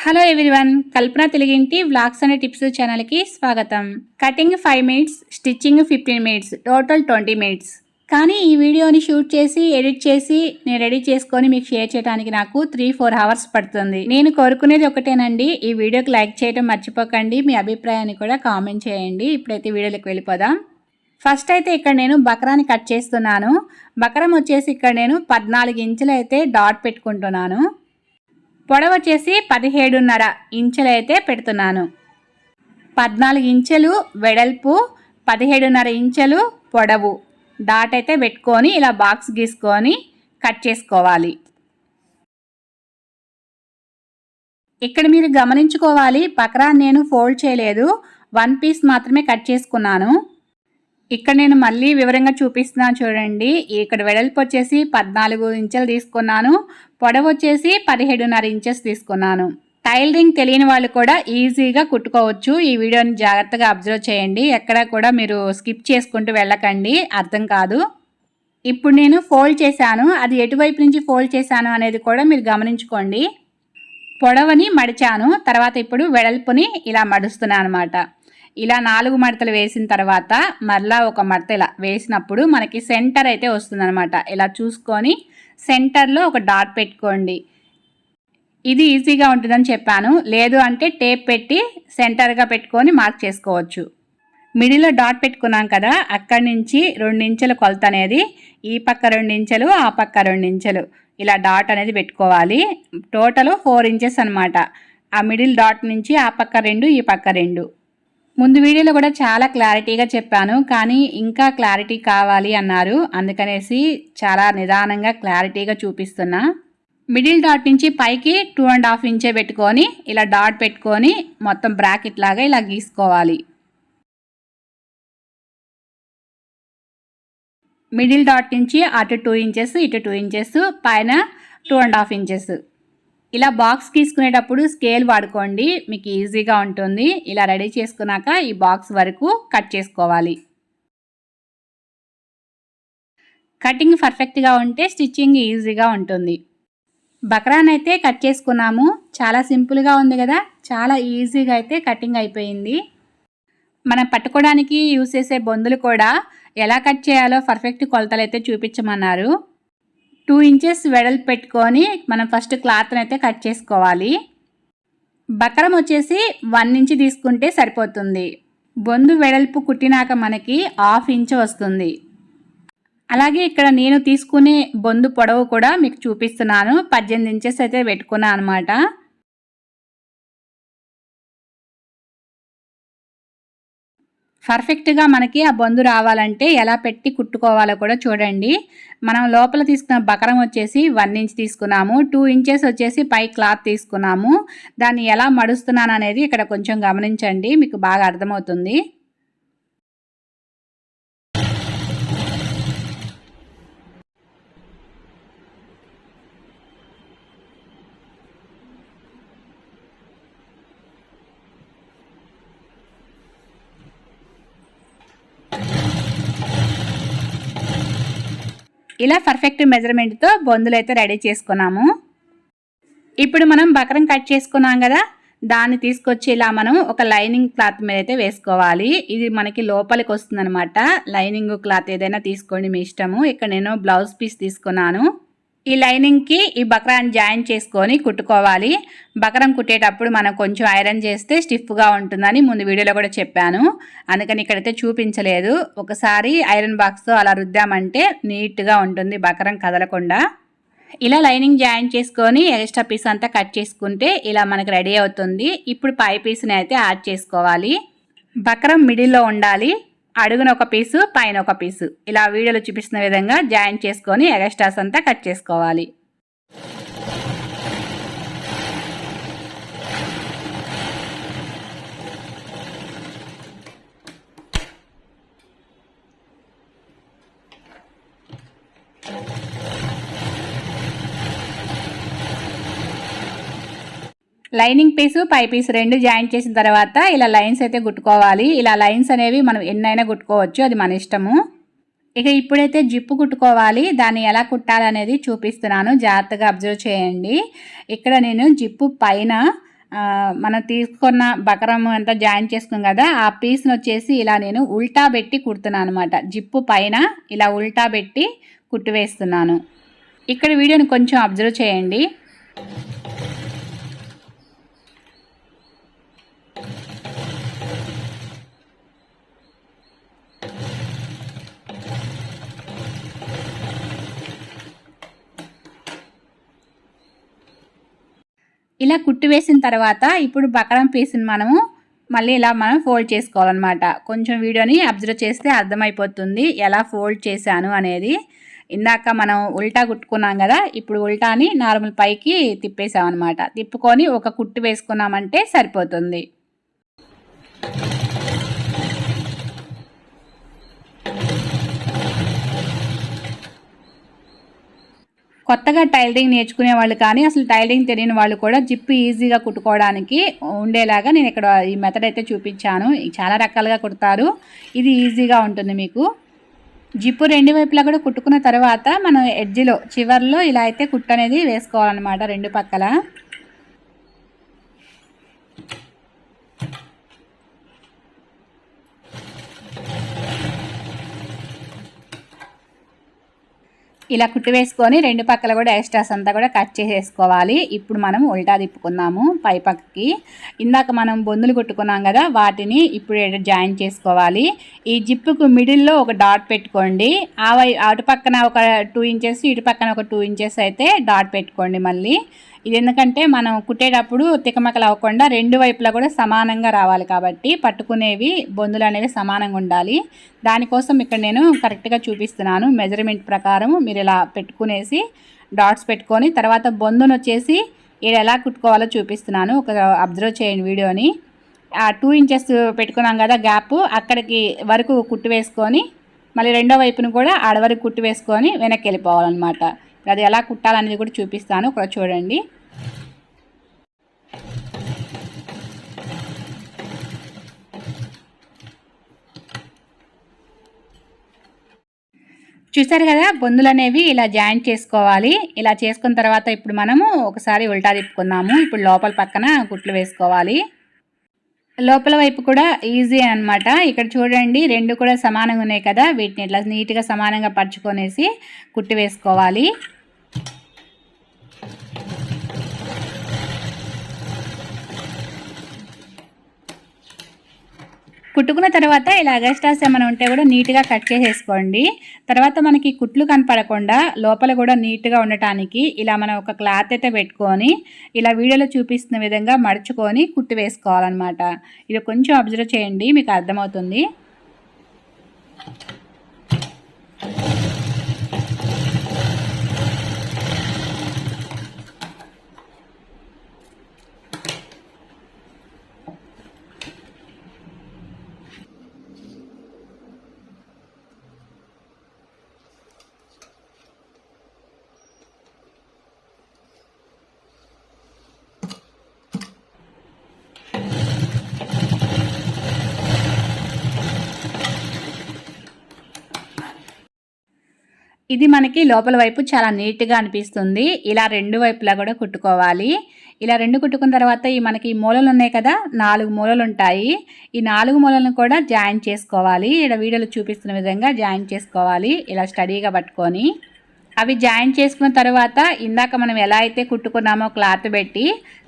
Hello everyone కల్పన తెలుగింటి vlogs అనే tips ఛానల్కి స్వాగతం cutting five minutes stitching fifteen minutes total twenty minutes కానీ ఈ వీడియోని షూట్ చేసి ఎడిట్ చేసి నేను రెడీ చేసుకొని మీకు షేర్ చేయడానికి నాకు త్రీ ఫోర్ అవర్స్ పడుతుంది నేను కోరుకునేది ఒకటేనండి ఈ వీడియోకి లైక్ చేయడం మర్చిపోకండి మీ అభిప్రాయాన్ని కూడా కామెంట్ చేయండి ఇప్పుడైతే వీడియోలోకి వెళ్ళిపోదాం ఫస్ట్ అయితే ఇక్కడ నేను బకరాని కట్ చేస్తున్నాను బకరం వచ్చేసి ఇక్కడ నేను పద్నాలుగు ఇంచులు అయితే డాట్ పెట్టుకుంటున్నాను పొడవచ్చేసి పదిహేడున్నర ఇంచెలైతే పెడుతున్నాను. పద్నాలుగు ఇంచెలు వెడల్పు పదిహేడున్నర ఇంచెలు పొడవు. డాట్ అయితే పెట్టుకొని ఇలా బాక్స్ గీసుకొని కట్ చేసుకోవాలి. ఇక్కడ మీరు గమనించుకోవాలి పకరాన్ని నేను ఫోల్డ్ చేయలేదు. వన్ పీస్ మాత్రమే కట్ చేసుకున్నాను. ఇక్కడ నేను మళ్ళీ వివరంగా చూపిస్తున్నాను చూడండి. ఇక్కడ వెడల్పు వచ్చేసి పద్నాలుగు ఇంచెలు తీసుకున్నాను. పొడవు వచ్చేసి పదిహేడున్నర ఇంచెస్ తీసుకున్నాను. టైలరింగ్ తెలియని వాళ్ళు కూడా ఈజీగా కుట్టుకోవచ్చు. ఈ వీడియోని జాగ్రత్తగా అబ్జర్వ్ చేయండి. ఎక్కడా కూడా మీరు స్కిప్ చేసుకుంటూ వెళ్ళకండి. అర్థం కాదు. ఇప్పుడు నేను ఫోల్డ్ చేశాను. అది ఎటువైపు నుంచి ఫోల్డ్ చేశాను అనేది కూడా మీరు గమనించుకోండి. పొడవని మడిచాను. తర్వాత ఇప్పుడు వెడల్పుని ఇలా మడుస్తున్నాను అనమాట ఇలా నాలుగు మడతలు వేసిన తర్వాత మరలా ఒక మడత ఇలా వేసినప్పుడు మనకి సెంటర్ అయితే వస్తుందన్నమాట. ఇలా చూసుకొని సెంటర్లో ఒక డాట్ పెట్టుకోండి. ఇది ఈజీగా ఉంటుందని చెప్పాను. లేదు అంటే టేప్ పెట్టి సెంటర్గా పెట్టుకొని మార్క్ చేసుకోవచ్చు. మిడిల్లో డాట్ పెట్టుకున్నాం కదా అక్కడి నుంచి రెండించెలు కొలత అనేది ఈ పక్క రెండించెలు ఆ పక్క రెండించెలు ఇలా డాట్ అనేది పెట్టుకోవాలి. టోటల్ ఫోర్ ఇంచెస్ అనమాట ఆ మిడిల్ డాట్ నుంచి ఆ పక్క రెండు ఈ పక్క రెండు. ముందు వీడియోలో కూడా చాలా క్లారిటీగా చెప్పాను కానీ ఇంకా క్లారిటీ కావాలి అన్నారు. అందుకనేసి చాలా నిదానంగా క్లారిటీగా చూపిస్తున్నా. మిడిల్ డాట్ నుంచి పైకి టూ అండ్ హాఫ్ ఇంచే పెట్టుకొని ఇలా డాట్ పెట్టుకొని మొత్తం బ్రాకెట్ లాగా ఇలా గీసుకోవాలి. మిడిల్ డాట్ నుంచి అటు టూ ఇంచెస్ ఇటు టూ ఇంచెస్ పైన టూ అండ్ హాఫ్ ఇంచెస్. ఇలా బాక్స్ తీసుకునేటప్పుడు స్కేల్ వాడుకోండి. మీకు ఈజీగా ఉంటుంది. ఇలా రెడీ చేసుకున్నాక ఈ బాక్స్ వరకు కట్ చేసుకోవాలి. కటింగ్ పర్ఫెక్ట్గా ఉంటే స్టిచ్చింగ్ ఈజీగా ఉంటుంది. బక్రాన్ అయితే కట్ చేసుకున్నాము. చాలా సింపుల్గా ఉంది కదా. చాలా ఈజీగా అయితే కటింగ్ అయిపోయింది. మనం పట్టుకోవడానికి యూస్ చేసే బొందులు కూడా ఎలా కట్ చేయాలో పర్ఫెక్ట్ కొలతలు అయితే చూపించమన్నారు. టూ ఇంచెస్ వెడల్పు పెట్టుకొని మనం ఫస్ట్ క్లాత్ని అయితే కట్ చేసుకోవాలి. బకరం వచ్చేసి వన్ ఇంచ్ తీసుకుంటే సరిపోతుంది. బొందు వెడల్పు కుట్టినాక మనకి హాఫ్ ఇంచ్ వస్తుంది. అలాగే ఇక్కడ నేను తీసుకునే బొందు పొడవు కూడా మీకు చూపిస్తున్నాను. పద్దెనిమిది ఇంచెస్ అయితే పెట్టుకున్నాను అనమాట పర్ఫెక్ట్గా మనకి ఆ బందు రావాలంటే ఎలా పెట్టి కుట్టుకోవాలో కూడా చూడండి. మనం లోపల తీసుకున్న బకరం వచ్చేసి వన్ ఇంచ్ తీసుకున్నాము. టూ ఇంచెస్ వచ్చేసి పై క్లాత్ తీసుకున్నాము. దాన్ని ఎలా మడుస్తున్నాను అనేది ఇక్కడ కొంచెం గమనించండి. మీకు బాగా అర్థమవుతుంది. ఇలా పర్ఫెక్ట్ మెజర్మెంట్తో బొందులు అయితే రెడీ చేసుకున్నాము. ఇప్పుడు మనం బకరం కట్ చేసుకున్నాం కదా దాన్ని తీసుకొచ్చి ఇలా మనం ఒక లైనింగ్ క్లాత్ మీద అయితే వేసుకోవాలి. ఇది మనకి లోపలికి వస్తుందనమాట లైనింగ్ క్లాత్ ఏదైనా తీసుకోండి మీ ఇష్టము. ఇక్కడ నేను బ్లౌజ్ పీస్ తీసుకున్నాను. ఈ లైనింగ్కి ఈ బకరాన్ని జాయిన్ చేసుకొని కుట్టుకోవాలి. బకరం కుట్టేటప్పుడు మనం కొంచెం ఐరన్ చేస్తే స్టిఫ్గా ఉంటుందని ముందు వీడియోలో కూడా చెప్పాను. అందుకని ఇక్కడైతే చూపించలేదు. ఒకసారి ఐరన్ బాక్స్తో అలా రుద్దామంటే నీట్గా ఉంటుంది బకరం కదలకుండా. ఇలా లైనింగ్ జాయిన్ చేసుకొని ఎక్స్ట్రా పీస్ అంతా కట్ చేసుకుంటే ఇలా మనకు రెడీ అవుతుంది. ఇప్పుడు పై పీస్ని అయితే యాడ్ చేసుకోవాలి. బకరం మిడిల్లో ఉండాలి. అడుగున ఒక పీసు పైన ఒక పీసు. ఇలా వీడియోలో చూపిస్తున్న విధంగా జాయిన్ చేసుకొని ఎగస్ట్రాస్ అంతా కట్ చేసుకోవాలి. లైనింగ్ పీసు పై పీసు రెండు జాయింట్ చేసిన తర్వాత ఇలా లైన్స్ అయితే కుట్టుకోవాలి ఇలా లైన్స్ అనేవి మనం ఎన్నైనా కుట్టుకోవచ్చు అది మన ఇష్టము. ఇక ఇప్పుడైతే జిప్పు కుట్టుకోవాలి దాన్ని ఎలా కుట్టాలనేది చూపిస్తున్నాను. జాగ్రత్తగా అబ్జర్వ్ చేయండి. ఇక్కడ నేను జిప్పు పైన మనం తీసుకున్న బకరం అంతా జాయిన్ చేసుకున్నాం కదా ఆ పీస్ని వచ్చేసి ఇలా నేను ఉల్టా పెట్టి కుడుతున్నాను అనమాట జిప్పు పైన ఇలా ఉల్టా పెట్టి కుట్టివేస్తున్నాను ఇక్కడ వీడియోని కొంచెం అబ్జర్వ్ చేయండి. ఇలా కుట్టి వేసిన తర్వాత ఇప్పుడు బకరం పీస్ని మనము మళ్ళీ ఇలా మనం ఫోల్డ్ చేసుకోవాలన్నమాట. కొంచెం వీడియోని అబ్జర్వ్ చేస్తే అర్థమైపోతుంది ఎలా ఫోల్డ్ చేశాను అనేది. ఇందాక మనం ఉల్టా కుట్టుకున్నాం కదా ఇప్పుడు ఉల్టాని నార్మల్ పైకి తిప్పేసామన్నమాట. తిప్పుకొని ఒక కుట్టు వేసుకున్నామంటే సరిపోతుంది. కొత్తగా టైలరింగ్ నేర్చుకునే వాళ్ళు కానీ అసలు టైలరింగ్ తెలియని వాళ్ళు కూడా జిప్పు ఈజీగా కుట్టుకోవడానికి ఉండేలాగా నేను ఇక్కడ ఈ మెథడ్ అయితే చూపించాను. చాలా రకాలుగా కుడతారు. ఇది ఈజీగా ఉంటుంది మీకు. జిప్పు రెండు వైపులా కూడా కుట్టుకున్న తర్వాత మనం ఎడ్జిలో చివర్లో ఇలా అయితే కుట్టు అనేది వేసుకోవాలన్నమాట రెండు పక్కల. ఇలా కుట్టి వేసుకొని రెండు పక్కల కూడా ఎక్స్ట్రాస్ అంతా కూడా కట్ చేసేసుకోవాలి. ఇప్పుడు మనం ఉల్టా తిప్పుకున్నాము పై పక్కకి. ఇందాక మనం బొందులు కుట్టుకున్నాం కదా వాటిని ఇప్పుడు జాయిన్ చేసుకోవాలి. ఈ జిప్పుకు మిడిల్లో ఒక డాట్ పెట్టుకోండి. ఆ అటు పక్కన ఒక టూ ఇంచెస్ ఇటు పక్కన ఒక టూ ఇంచెస్ అయితే డాట్ పెట్టుకోండి మళ్ళీ. ఇది ఎందుకంటే మనం కుట్టేటప్పుడు తికమకలు అవ్వకుండా రెండు వైపులా కూడా సమానంగా రావాలి కాబట్టి పట్టుకునేవి బొందులు అనేవి సమానంగా ఉండాలి. దానికోసం ఇక్కడ నేను కరెక్ట్గా చూపిస్తున్నాను మెజర్మెంట్ ప్రకారం మీరు ఇలా పెట్టుకునేసి డాట్స్ పెట్టుకొని తర్వాత బొందును వచ్చేసి ఇది ఎలా కుట్టుకోవాలో చూపిస్తున్నాను. ఒక అబ్జర్వ్ చేయండి వీడియోని. ఆ టూ ఇంచెస్ పెట్టుకున్నాం కదా గ్యాప్ అక్కడికి వరకు కుట్టు వేసుకొని మళ్ళీ రెండో వైపును కూడా ఆడవరకు కుట్టు వేసుకొని వెనక్కి వెళ్ళిపోవాలన్నమాట. అది ఎలా కుట్టాలనేది కూడా చూపిస్తాను. ఇక్కడ చూడండి. చూసారు కదా బొందులు అనేవి ఇలా జాయింట్ చేసుకోవాలి. ఇలా చేసుకున్న తర్వాత ఇప్పుడు మనము ఒకసారి ఉల్టా తిప్పుకుందాము. ఇప్పుడు లోపల పక్కన కుట్లు వేసుకోవాలి. లోపల వైపు కూడా ఈజీ అనమాట ఇక్కడ చూడండి రెండు కూడా సమానంగా ఉన్నాయి కదా. వీటిని ఇట్లా నీట్గా సమానంగా పరుచుకొనేసి కుట్టి వేసుకోవాలి. కుట్టుకున్న తర్వాత ఇలా అగస్టాస్ ఏమైనా ఉంటే కూడా నీట్గా కట్ చేసేసుకోండి. తర్వాత మనకి కుట్లు కనపడకుండా లోపల కూడా నీట్గా ఉండటానికి ఇలా మనం ఒక క్లాత్ అయితే పెట్టుకొని ఇలా వీడియోలో చూపిస్తున్న విధంగా మడుచుకొని కుట్టు వేసుకోవాలన్నమాట. ఇది కొంచెం అబ్జర్వ్ చేయండి మీకు అర్థమవుతుంది. ఇది మనకి లోపల వైపు చాలా నీట్గా అనిపిస్తుంది. ఇలా రెండు వైపులా కూడా కుట్టుకోవాలి. ఇలా రెండు కుట్టుకున్న తర్వాత ఈ మనకి మూలలు ఉన్నాయి కదా నాలుగు మూలలు ఉంటాయి. ఈ నాలుగు మూలలను కూడా జాయిన్ చేసుకోవాలి. ఇక్కడ వీడియోలో చూపిస్తున్న విధంగా జాయిన్ చేసుకోవాలి. ఇలా స్టడీగా పట్టుకొని. అవి జాయిన్ చేసుకున్న తర్వాత ఇందాక మనం ఎలా అయితే కుట్టుకున్నామో క్లాత్ పెట్టి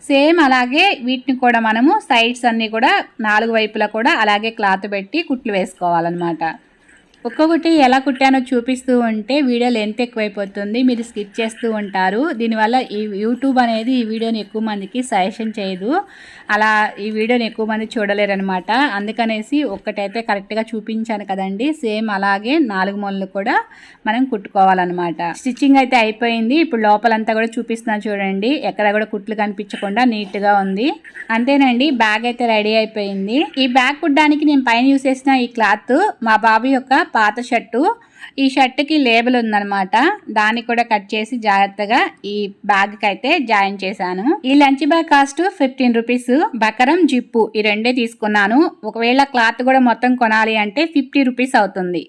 సేమ్ అలాగే వీటిని కూడా మనము సైడ్స్ అన్నీ కూడా నాలుగు వైపులా కూడా అలాగే క్లాత్ పెట్టి కుట్లు వేసుకోవాలన్నమాట. ఒక్కొక్కటి ఎలా కుట్టానో చూపిస్తూ ఉంటే వీడియో లెంత్ ఎక్కువైపోతుంది. మీరు స్కిప్ చేస్తూ ఉంటారు. దీనివల్ల ఈ యూట్యూబ్ అనేది ఈ వీడియోని ఎక్కువ మందికి సజెషన్ చేయదు. అలా ఈ వీడియోని ఎక్కువ మంది చూడలేరనమాట అందుకనేసి ఒక్కటైతే కరెక్ట్గా చూపించాను కదండి. సేమ్ అలాగే నాలుగు మొలలు కూడా మనం కుట్టుకోవాలన్నమాట. స్టిచ్చింగ్ అయితే అయిపోయింది. ఇప్పుడు లోపలంతా కూడా చూపిస్తున్నాను చూడండి. ఎక్కడ కూడా కుట్లు కనిపించకుండా నీట్గా ఉంది. అంతేనండి. బ్యాగ్ అయితే రెడీ అయిపోయింది. ఈ బ్యాగ్ కుట్టడానికి నేను పైన యూస్ చేసిన ఈ క్లాత్ మా బాబు యొక్క పాత షర్టు. ఈ షర్ట్కి లేబుల్ ఉందనమాట దాన్ని కూడా కట్ చేసి జాగ్రత్తగా ఈ బ్యాగ్కి అయితే జాయిన్ చేశాను. ఈ lunch bag cost fifteen rupees. Buckram zip ఈ రెండే తీసుకున్నాను. ఒకవేళ క్లాత్ కూడా మొత్తం కొనాలి అంటే ఫిఫ్టీ రూపీస్ అవుతుంది.